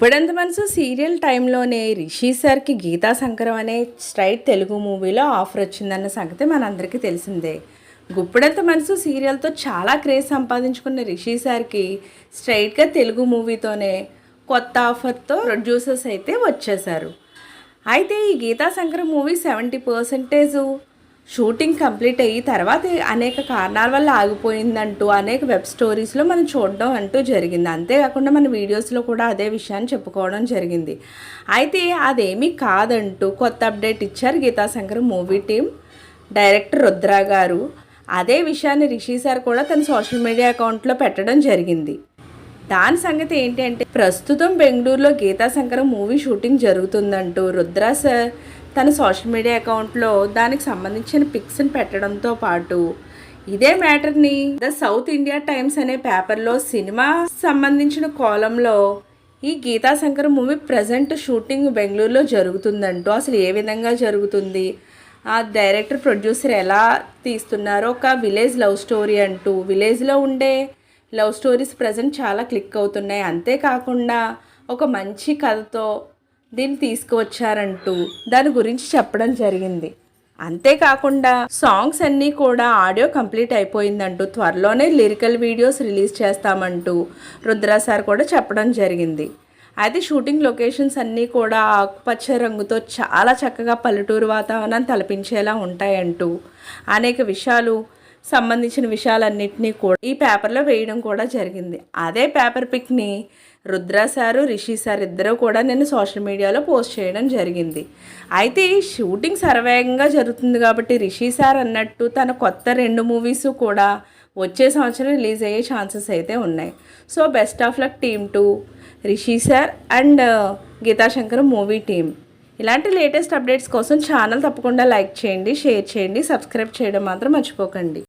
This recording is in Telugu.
ఇప్పుడంత మనసు సీరియల్ టైంలోనే రిషి సార్కి గీతా శంకరం అనే స్ట్రైట్ తెలుగు మూవీలో ఆఫర్ వచ్చిందన్న సంగతి మనందరికీ తెలిసిందే. గుప్పడంత మనసు సీరియల్తో చాలా క్రేజ్ సంపాదించుకున్న రిషి సార్కి స్ట్రైట్గా తెలుగు మూవీతోనే కొత్త ఆఫర్తో ప్రొడ్యూసర్స్ అయితే వచ్చేసారు అయితే ఈ Geetha Shankaram movie seventy percentage shooting complete అయ్యి తర్వాత అనేక కారణాల వల్ల ఆగిపోయిందంటూ అనేక వెబ్ స్టోరీస్లో మనం చూడడం అంటూ జరిగింది. అంతేకాకుండా మన వీడియోస్లో కూడా అదే విషయాన్ని చెప్పుకోవడం జరిగింది. అయితే అదేమీ కాదంటూ కొత్త అప్డేట్ ఇచ్చారు Geethashankar movie team. Director Rudra garu. అదే విషయాన్ని రిషి సార్ కూడా తన సోషల్ మీడియా అకౌంట్లో పెట్టడం జరిగింది. దాని సంగతి ఏంటి అంటే ప్రస్తుతం బెంగళూరులో గీతా శంకరం మూవీ షూటింగ్ జరుగుతుందంటూ రుద్రా సార్ తన సోషల్ మీడియా అకౌంట్లో దానికి సంబంధించిన పిక్స్ని పెట్టడంతో పాటు ఇదే మ్యాటర్ని ద సౌత్ ఇండియా టైమ్స్ అనే పేపర్లో సినిమా సంబంధించిన కాలంలో ఈ Geetha Shankar movie present shooting బెంగళూరులో జరుగుతుందంటూ అసలు ఏ విధంగా జరుగుతుంది? ఆ డైరెక్టర్ ప్రొడ్యూసర్ ఎలా తీస్తున్నారో ఒక విలేజ్ లవ్ స్టోరీ అంటూ విలేజ్లో ఉండే లవ్ స్టోరీస్ ప్రజెంట్ చాలా క్లిక్ అవుతున్నాయి. అంతేకాకుండా ఒక మంచి కథతో దీన్ని తీసుకువచ్చారంటూ దాని గురించి చెప్పడం జరిగింది. అంతేకాకుండా సాంగ్స్ అన్నీ కూడా ఆడియో కంప్లీట్ అయిపోయిందంటూ త్వరలోనే లిరికల్ వీడియోస్ రిలీజ్ చేస్తామంటూ రుద్రా సార్ కూడా చెప్పడం జరిగింది. అయితే షూటింగ్ లొకేషన్స్ అన్నీ కూడా ఆకుపచ్చ రంగుతో చాలా చక్కగా పల్లెటూరు వాతావరణం తలపించేలా ఉంటాయంటూ అనేక విషయాలు సంబంధించిన విషయాలన్నింటినీ కూడా ఈ పేపర్లో వేయడం కూడా జరిగింది. అదే పేపర్ పిక్ని రుద్ర సారు రిషి సార్ ఇద్దరు కూడా నేను సోషల్ మీడియాలో పోస్ట్ చేయడం జరిగింది. అయితే ఈ షూటింగ్ సర్వేగంగా జరుగుతుంది కాబట్టి రిషి సార్ అన్నట్టు తన కొత్త రెండు మూవీస్ కూడా వచ్చే సంవత్సరం రిలీజ్ అయ్యే ఛాన్సెస్ అయితే ఉన్నాయి. So best of luck team to Rishi sir and Geethashankar movie team. ఇలాంటి లేటెస్ట్ అప్డేట్స్ కోసం ఛానల్ తప్పకుండా లైక్ చేయండి షేర్ చేయండి సబ్స్క్రైబ్ చేయడం మాత్రం మర్చిపోకండి.